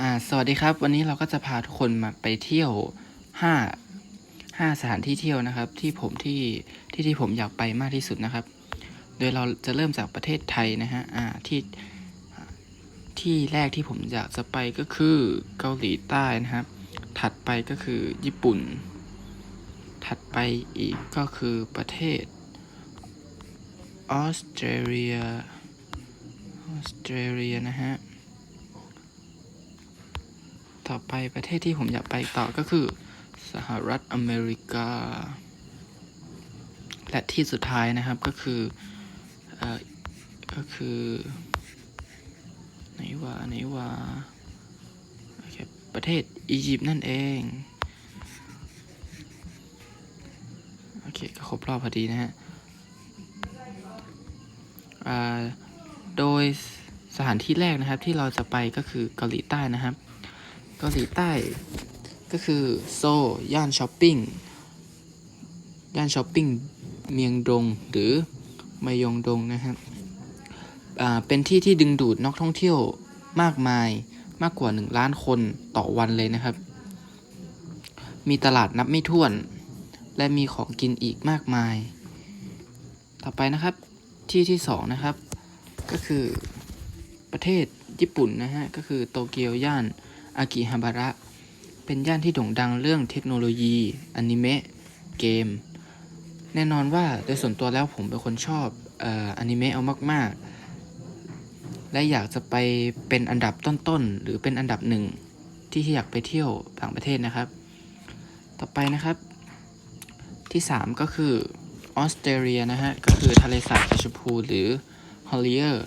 อ่าสวัสดีครับ วันนี้เราก็จะพาทุกคนมาไปเที่ยวห้าห้าสถานที่เที่ยวนะครับ ที่ผมที่ที่ที่ผมอยากไปมากที่สุดนะครับ โดยเราจะเริ่มจากประเทศไทยนะฮะอ่าที่ที่แรกที่ผมอยากจะไปก็คือเกาหลีใต้นะครับ ถัดไปก็คือญี่ปุ่น ถัดไปอีกก็คือประเทศออสเตรเลียออสเตรเลียนะฮะ ต่อไปประเทศที่ผมอยากไปต่อก็คือสหรัฐอเมริกา และที่สุดท้ายนะครับก็คือเออก็คือไหนว่าไหนว่าประเทศอียิปต์นั่นเองโอเคก็ครบรอบพอดีนะฮะโดยสถานที่แรกนะครับที่เราจะไปก็คือเกาหลีใต้นะครับ เกาหลีใต้ ก็คือโซย่านช้อปปิ้งย่านช้อปปิ้งเมียงดงหรือมายองดงนะครับ เป็นที่ที่ดึงดูดนักท่องเที่ยวมากมายมากกว่า 1 ล้านคนต่อวันเลยนะครับ มีตลาดนับไม่ถ้วน และมีของกินอีกมากมาย ต่อไปนะครับที่ที่สองนะครับ ก็คือประเทศญี่ปุ่นนะฮะ ก็คือโตเกียวย่าน อากิฮาบาระ เป็นย่านที่โด่งดังเรื่องเทคโนโลยี อนิเมะ เกม แน่นอนว่าโดยส่วนตัวแล้วผมเป็นคนชอบเอ่ออนิเมะเอามาก ๆ และอยากจะไปเป็นอันดับต้น ๆ หรือเป็นอันดับหนึ่งที่อยากไปเที่ยวต่างประเทศนะครับ ต่อไปนะครับที่ 3 ก็คือออสเตรเลียนะฮะ ก็คือทะเลสาบสีชมพูหรือฮอลเลียร์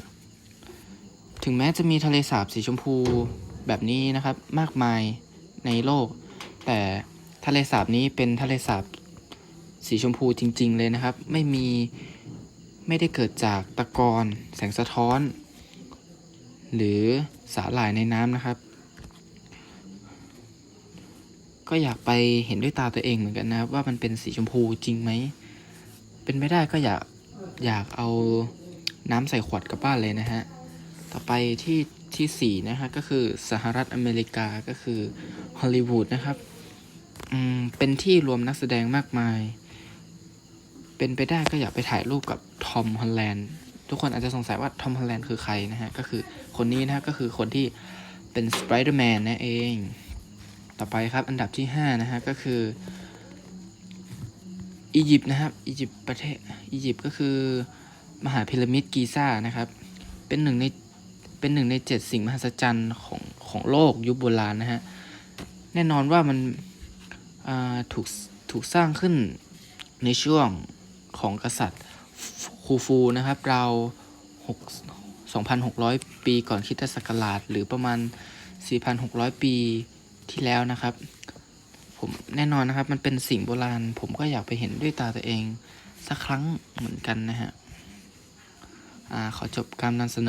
ถึงแม้จะมีทะเลสาบสีชมพู แบบนี้นะครับมากมายในโลก แต่ทะเลสาบนี้เป็นทะเลสาบสีชมพูจริง ๆ เลยนะครับ ไม่มีไม่ได้เกิดจากตะกอนแสงสะท้อน หรือสาหร่ายในน้ำนะครับ ก็อยากไปเห็นด้วยตาตัวเองเหมือนกันนะครับ ว่ามันเป็นสีชมพูจริงไหม เป็นไม่ได้ก็อยากอยากเอาน้ำใส่ขวดกลับบ้านเลยนะฮะ ต่อไปที่ ที่สี่นะฮะก็คือสหรัฐอเมริกาก็คือฮอลลีวูดนะครับอืมเป็นที่รวมนักแสดงมากมาย เป็นไปได้ก็อยากไปถ่ายรูปกับทอมฮอลแลนด์ทุกคนอาจจะสงสัยว่าทอมฮอลแลนด์คือใครนะฮะก็คือคนนี้นะฮะก็คือคนที่เป็นสไปเดอร์แมนนั่นเอง ต่อไปครับอันดับที่ห้านะฮะก็คืออียิปต์นะครับอียิปต์ประเทศอียิปต์ก็คือมหาพีระมิดกีซ่านะครับ เป็นหนึ่งใน เป็นหนึ่งในเจ็ดสิ่งมหัศจรรย์ของของโลกยุคโบราณนะฮะ แน่นอนว่ามันถูกถูกสร้างขึ้นในช่วงของกษัตริย์คูฟูนะครับราว6 2,600 ปีก่อนคริสตศักราช หรือประมาณ 4,600 ปีที่แล้วนะครับ ผมแน่นอนนะครับมันเป็นสิ่งโบราณ ผมก็อยากไปเห็นด้วยตาตัวเอง สักครั้งเหมือนกันนะฮะ อ่า ขอจบการนำเสนอ